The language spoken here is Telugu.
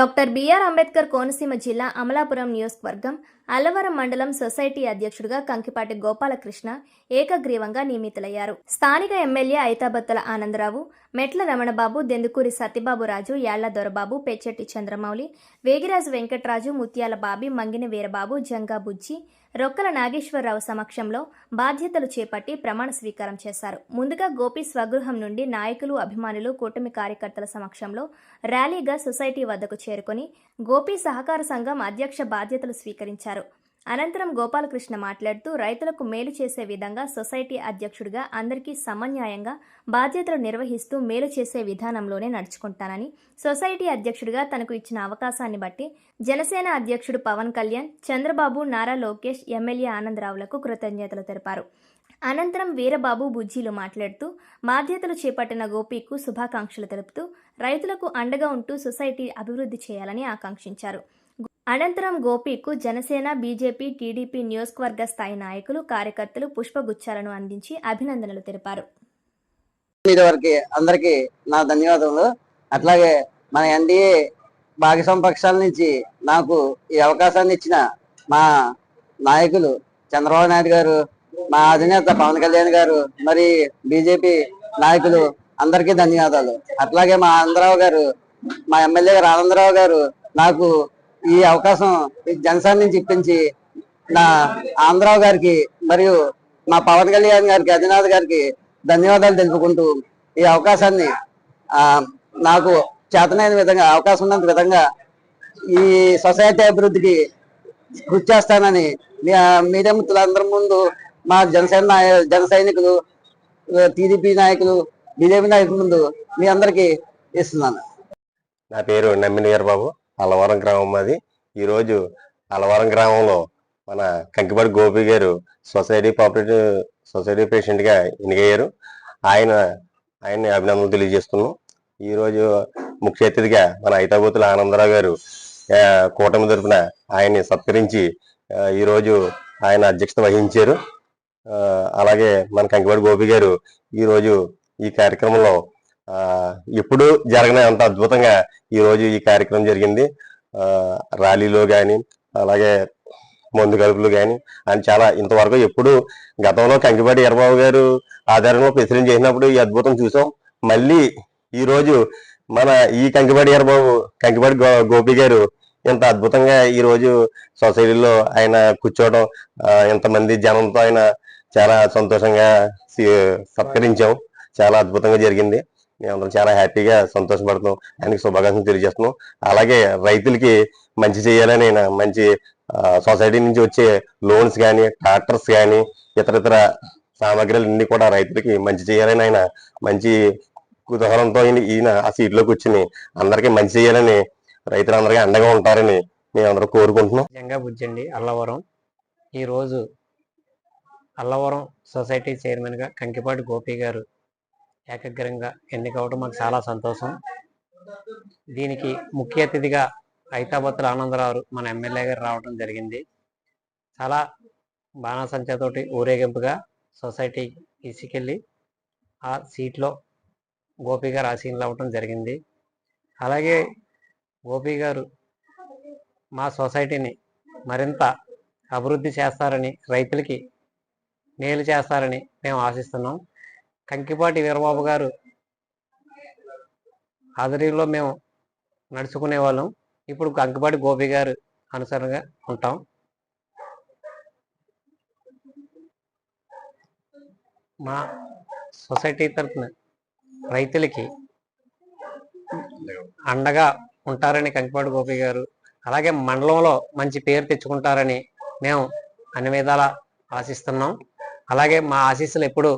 డాక్టర్ బిఆర్ అంబేద్కర్ కోనసీమ జిల్లా అమలాపురం నియోజకవర్గం అల్లవరం మండలం సొసైటీ అధ్యక్షుడిగా కంకిపాటి గోపాలకృష్ణ ఏకగ్రీవంగా నియమితులయ్యారు. స్థానిక ఎమ్మెల్యే ఐతాబత్తుల ఆనందరావు మెట్ల రమణబాబు దెందుకూరి సత్యబాబు రాజు యాళ్ళ దొరబాబు పెచ్చెట్టి చంద్రమౌళి వేగిరాజు వెంకట్రాజు ముత్యాల బాబి మంగిన వీరబాబు జంగా బుజ్జి రొక్కల నాగేశ్వరరావు సమక్షంలో బాధ్యతలు చేపట్టి ప్రమాణ స్వీకారం చేశారు. ముందుగా గోపి స్వగృహం నుండి నాయకులు అభిమానులు కూటమి కార్యకర్తల సమక్షంలో ర్యాలీగా సొసైటీ వద్దకు చేరుకొని గోపి సహకార సంఘం అధ్యక్ష బాధ్యతలు స్వీకరించారు. అనంతరం గోపాలకృష్ణ మాట్లాడుతూ రైతులకు మేలు చేసే విధంగా సొసైటీ అధ్యక్షుడిగా అందరికీ సమన్యాయంగా బాధ్యతలు నిర్వహిస్తూ మేలు చేసే విధానంలోనే నడుచుకుంటానని సొసైటీ అధ్యక్షుడిగా తనకు ఇచ్చిన అవకాశాన్ని బట్టి జనసేన అధ్యక్షుడు పవన్ కళ్యాణ్ చంద్రబాబు నారా లోకేష్ ఎమ్మెల్యే ఆనందరావులకు కృతజ్ఞతలు తెలిపారు. అనంతరం వీరబాబు బుజ్జీలు మాట్లాడుతూ బాధ్యతలు చేపట్టిన గోపీకు శుభాకాంక్షలు తెలుపుతూ రైతులకు అండగా ఉంటూ సొసైటీ అభివృద్ధి చేయాలని ఆకాంక్షించారు. అనంతరం గోపికు జనసేన బీజేపీ టీడీపీ నియోజకవర్గ స్థాయి నాయకులు కార్యకర్తలు పుష్పగుచ్చాలను అందించి అభినందనలు తెలిపారు. మీడియా అందరికి నా ధన్యవాదములు. అట్లాగే మన ఎన్డీఏ భాగస్వామ్య పక్షాల నుంచి నాకు ఈ అవకాశాన్ని ఇచ్చిన మా నాయకులు చంద్రబాబు నాయుడు గారు మా అధినేత పవన్ కళ్యాణ్ గారు మరి బీజేపీ నాయకులు అందరికీ ధన్యవాదాలు. అట్లాగే మా ఆనందరావు గారు మా ఎమ్మెల్యే గారు ఆనందరావు గారు నాకు ఈ అవకాశం జనసేన నుంచి ఇప్పించి నా ఆంధ్రావు గారికి మరియు మా పవన్ కళ్యాణ్ గారికి అధినాథ్ గారికి ధన్యవాదాలు తెలుపుకుంటూ ఈ అవకాశాన్ని నాకు చేతనైన విధంగా అవకాశం ఉన్నంత విధంగా ఈ సొసైటీ అభివృద్ధికి కృషి చేస్తానని మీ మీడియా మిత్రులందరి ముందు మా జనసేన నాయ- జన సైనికులు టీడీపీ నాయకులు బీజేపీ నాయకుల ముందు మీ అందరికీ ఇస్తున్నాను. నా పేరు నమ్మినియర్ బాబు. అలవరం గ్రామం మాది ఈరోజు అలవరం గ్రామంలో మన కంకిపడి గోపి గారు సొసైటీ పాపులేటివ్ సొసైటీ పేషెంట్గా ఎన్నికయ్యారు. ఆయన ఆయన్ని అభినందనలు తెలియజేస్తున్నాం. ఈరోజు ముఖ్య అతిథిగా మన ఐతాబూతుల ఆనందరావు గారు కూటమి తరఫున ఆయన్ని సత్కరించి ఈరోజు ఆయన అధ్యక్షత వహించారు. అలాగే మన కంకిపాటి గోపి గారు ఈరోజు ఈ కార్యక్రమంలో ఎప్పుడు జరగనే అంత అద్భుతంగా ఈరోజు ఈ కార్యక్రమం జరిగింది. ర్యాలీలో కానీ అలాగే మందు కలుపులు కానీ అని చాలా ఇంతవరకు ఎప్పుడు గతంలో కంకిపాటి ఎర్రబాబు గారు ఆధారంలో ప్రెసిడెంట్ చేసినప్పుడు ఈ అద్భుతం చూసాం. మళ్ళీ ఈరోజు మన ఈ కంకిపాటి ఎర్రబాబు కంకిపాటి గో- గోపి గారు ఇంత అద్భుతంగా ఈరోజు సొసైటీలో ఆయన కూర్చోవడం ఇంతమంది జనంతో ఆయన చాలా సంతోషంగా సత్కరించాం. చాలా అద్భుతంగా జరిగింది. మేమందరం చాలా హ్యాపీగా సంతోషపడుతున్నాం. ఆయనకి శుభాకాంక్షలు తెలియజేస్తున్నాం. అలాగే రైతులకి మంచి చేయాలని ఆయన మంచి సొసైటీ నుంచి వచ్చే లోన్స్ కానీ ట్రాక్టర్స్ కానీ ఇతర ఇతర సామాగ్రిలు అన్ని కూడా రైతులకి మంచి చేయాలని ఆయన మంచి కుతూహలంతో ఈయన- ఈయన ఆ సీట్లో కూర్చుని అందరికీ మంచి చేయాలని రైతులందరికీ అండగా ఉంటారని మేమందరం కోరుకుంటున్నాం. నిజంగా బుజ్జండి అల్లవరం. ఈరోజు అల్లవరం సొసైటీ చైర్మన్గా కంకిపాటి గోపి గారు ఏకగ్రంగా ఎన్నికవడం మాకు చాలా సంతోషం. దీనికి ముఖ్య అతిథిగా ఐతాబత్తుల ఆనందరావు మన ఎమ్మెల్యే గారు రావడం జరిగింది. చాలా బాణాసంచతోటి ఊరేగింపుగా సొసైటీ తీసుకెళ్ళి ఆ సీట్లో గోపి గారు ఆసీనులు అవ్వటం జరిగింది. అలాగే గోపి గారు మా సొసైటీని మరింత అభివృద్ధి చేస్తారని రైతులకి మేలు చేస్తారని మేము ఆశిస్తున్నాం. కంకిపాటి వీరబాబు గారు ఆధ్వర్యంలో మేము నడుచుకునే వాళ్ళం. ఇప్పుడు కంకిపాటి గోపి గారు అనుసరంగా ఉంటాం. మా సొసైటీ తరఫున రైతులకి అండగా ఉంటారని కంకిపాటి గోపి గారు అలాగే మండలంలో మంచి పేరు తెచ్చుకుంటారని మేము అన్ని విధాలా ఆశిస్తున్నాం. అలాగే మా ఆశీస్సులు ఎప్పుడు